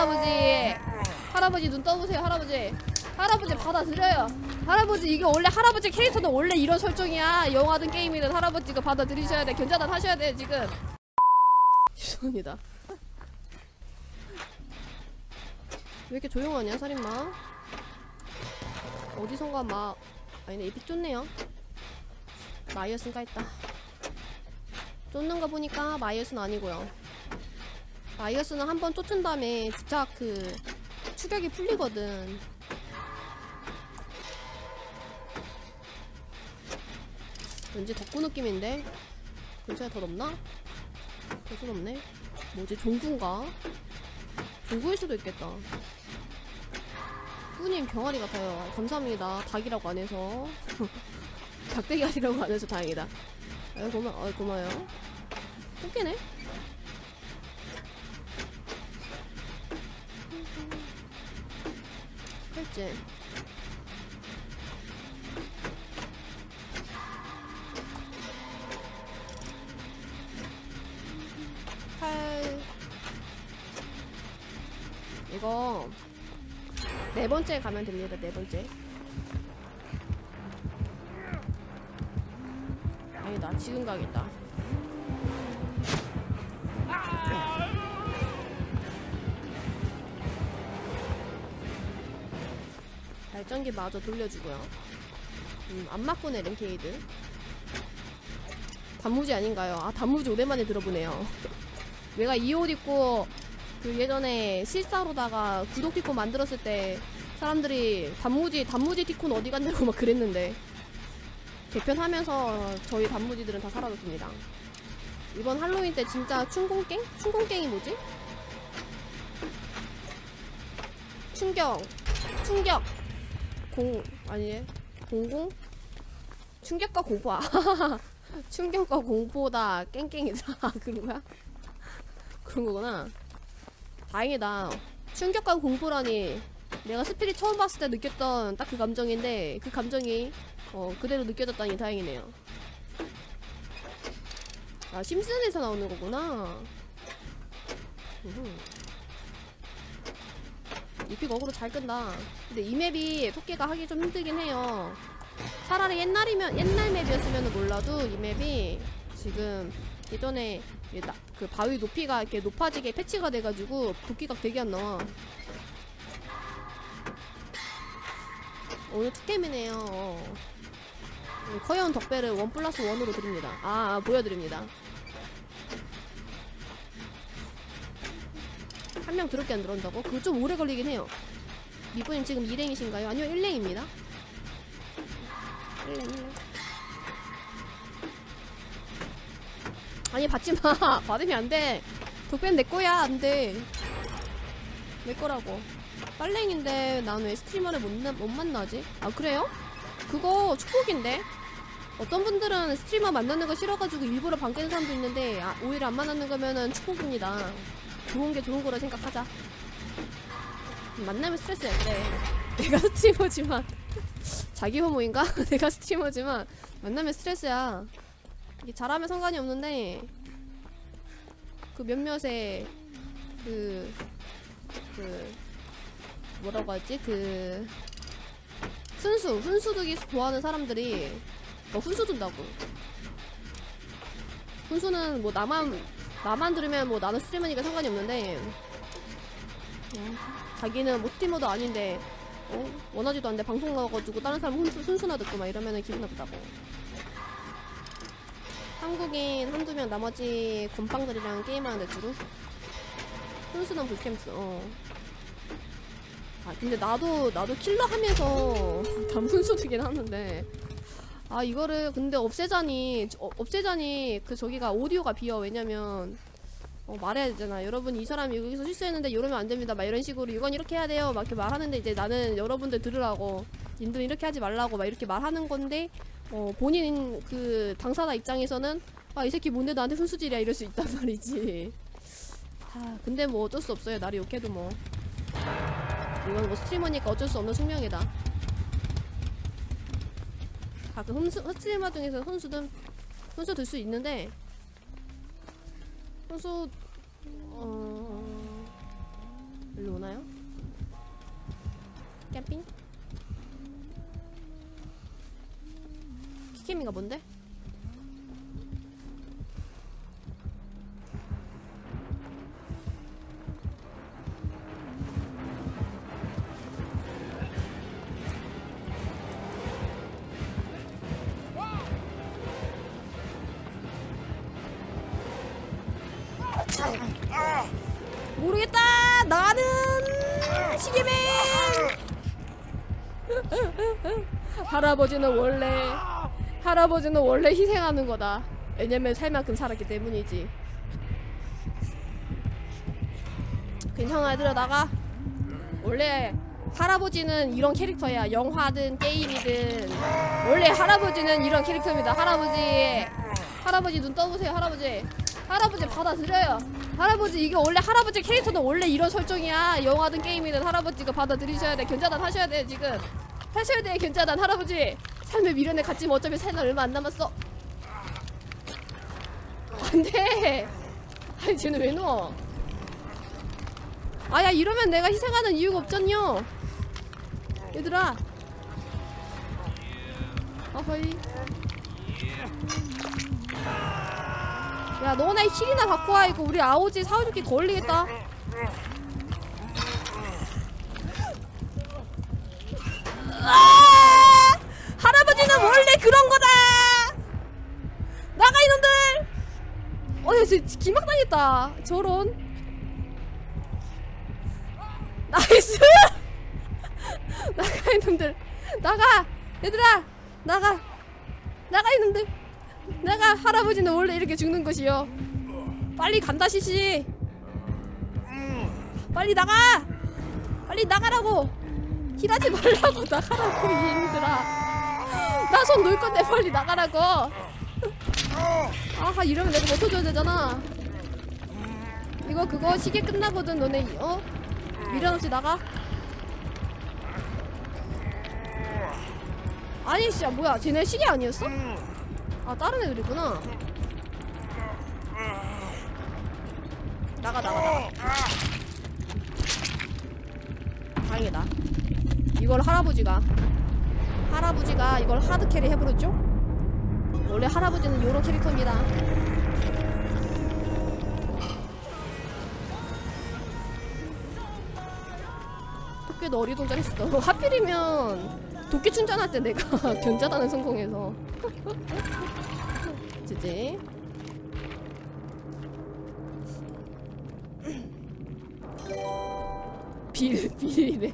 할아버지. 할아버지 눈 떠보세요 할아버지. 할아버지 받아들여요. 할아버지 이게 원래 할아버지 캐릭터는 원래 이런 설정이야. 영화든 게임이든 할아버지가 받아들이셔야 돼. 견자단 하셔야 돼 지금. 죄송합니다. 왜 이렇게 조용하냐 살인마? 어디선가 막 아니네 입이 쫓네요. 마이어스가 있다. 쫓는 거 보니까 마이어스는 아니고요 마이어스는 한 번 쫓은 다음에 집착 그 추격이 풀리거든. 왠지 덕후 느낌인데? 근처에 더 높나? 더수 높네. 뭐지? 종구인가? 종구일 수도 있겠다. 뿌님 병아리 같아요. 감사합니다. 닭이라고 안 해서. 닭대가리라고 안 해서 다행이다. 아유 고마 아 고마워요. 토끼네 팔찌 팔. 이거 네 번째 가면 됩니다 네 번째. 아니다 지금 가겠다 발전기 마저 돌려주고요 음, 안 맞고네 랭케이드 단무지 아닌가요? 아 단무지 오랜만에 들어보네요 내가 이 옷 입고 그 예전에 실사로다가 구독 티콘 만들었을 때 사람들이 단무지 단무지 티콘 어디 갔냐고 막 그랬는데 개편하면서 저희 단무지들은 다 사라졌습니다. 이번 할로윈 때 진짜 춘공갱? 춘공갱이 뭐지? 충격 충격 공 아니에 공공 충격과 공포 아 충격과 공포다 깽깽이다 그런 거야? 그런 거구나. 다행이다. 충격과 공포라니 내가 스피릿 처음 봤을 때 느꼈던 딱 그 감정인데 그 감정이 어 그대로 느껴졌다니 다행이네요. 아 심슨에서 나오는 거구나. 이픽 어그로 잘 끈다. 근데 이 맵이 토끼가 하기 좀 힘들긴 해요. 차라리 옛날이면 옛날 맵이었으면 몰라도 이 맵이 지금 예전에 그 바위 높이가 이렇게 높아지게 패치가 돼가지고 도끼가 되게 안 나와. 오늘 투게임이네요. 어. 커연 덕배를 원 플러스 원으로 드립니다. 아, 아, 보여드립니다. 한명 더럽게 안 들어온다고? 그거 좀 오래 걸리긴 해요. 미부님 지금 2랭이신가요? 아니요, 1랭입니다. 1랭, 1랭. 아니, 받지 마. 받으면 안 돼. 덕배는 내 거야. 안 돼. 내 거라고. 빨랭인데 난 왜 스트리머를 못, 나- 못 만나지? 아 그래요? 그거 축복인데? 어떤 분들은 스트리머 만나는 거 싫어가지고 일부러 방 깨는 사람도 있는데 아, 오히려 안 만나는 거면은 축복입니다 좋은 게 좋은 거라 생각하자. 만나면 스트레스야. 그래 내가 스트리머지만. 자기 혐오인가? 내가 스트리머지만 만나면 스트레스야. 이게 잘하면 상관이 없는데 그 몇몇의 그 그 뭐라고 하지? 그 훈수 훈수 두기 좋아하는 사람들이 뭐 훈수 둔다고. 훈수는 뭐 나만 나만 들으면 뭐 나는 스트리머니까 상관이 없는데. 어, 자기는 뭐 스트리머도 아닌데 어? 원하지도 않는데 방송 나와가지고 다른 사람 훈수, 훈수나 듣고 막 이러면은 기분 나쁘다고. 한국인 한두 명 나머지 건빵들이랑 게임하는데 주로? 훈수는 불캠스 어. 아 근데 나도 나도 킬러 하면서 담순수두긴 하는데 아 이거를 근데 없애자니 어, 없애자니 그 저기가 오디오가 비어. 왜냐면 어, 말해야 되잖아. 여러분 이 사람이 여기서 실수했는데 이러면 안 됩니다. 막 이런 식으로 이건 이렇게 해야 돼요. 막 이렇게 말하는데 이제 나는 여러분들 들으라고. 님들 이렇게 하지 말라고 막 이렇게 말하는 건데 어 본인 그 당사자 입장에서는 아 이 새끼 뭔데 나한테 훈수질이야? 이럴 수 있단 말이지. 아 근데 뭐 어쩔 수 없어요. 나를 욕해도 뭐. 이건 뭐 스트리머니까 어쩔 수 없는 숙명이다. 가끔 흠수, 스트리머 중에서 혼수든 혼수 들 수 있는데 혼수 어 일로 오나요? 캠핑? 키케미가 뭔데? 모르겠다. 나는 시계맨. 할아버지는 원래 할아버지는 원래 희생하는 거다. 왜냐면 살 만큼 살았기 때문이지. 괜찮아 얘들아 나가. 원래 할아버지는 이런 캐릭터야. 영화든 게임이든 원래 할아버지는 이런 캐릭터입니다. 할아버지 할아버지 눈 떠보세요. 할아버지 할아버지 받아들여요. 할아버지 이게 원래 할아버지 캐릭터는 원래 이런 설정이야. 영화든 게임이든 할아버지가 받아들이셔야 돼. 견자단 하셔야 돼 지금. 하셔야 돼 견자단 할아버지. 삶의 미련에 갇히면 어차피 살날 얼마 안 남았어. 안돼. 아니 쟤는 왜 넣어? 아야 이러면 내가 희생하는 이유가 없잖여. 얘들아. 어허이. 야 너네 힐이나 갖고 와 이거. 우리 아오지 사오죽기 걸리겠다. 아! 할아버지는 원래 그런 거다! 나가 이놈들! 어야 쟤 기막 당했다. 저런. 나이스! 나가 이놈들. 나가! 얘들아! 나가! 나가 이놈들 내가 할아버지는 원래 이렇게 죽는 것이요. 빨리 간다 시시. 빨리 나가. 빨리 나가라고. 힐하지 말라고 나가라고 이놈들아. 나 손 놓을 건데 빨리 나가라고. 아하 이러면 내가 못해줘야 되잖아. 이거 그거 시계 끝나거든 너네 어? 미련 없이 나가. 아니 씨야 뭐야 쟤네 시계 아니었어? 아 다른 애들이구나. 나가 나가 나가. 다행이다. 이걸 할아버지가 할아버지가 이걸 하드캐리 해버렸죠? 원래 할아버지는 요런 캐릭터입니다. 도끼도 어리둥절했어. 하필이면 도끼 충전할 때 내가 견자단을 성공해서. 지지. 빌 빌이래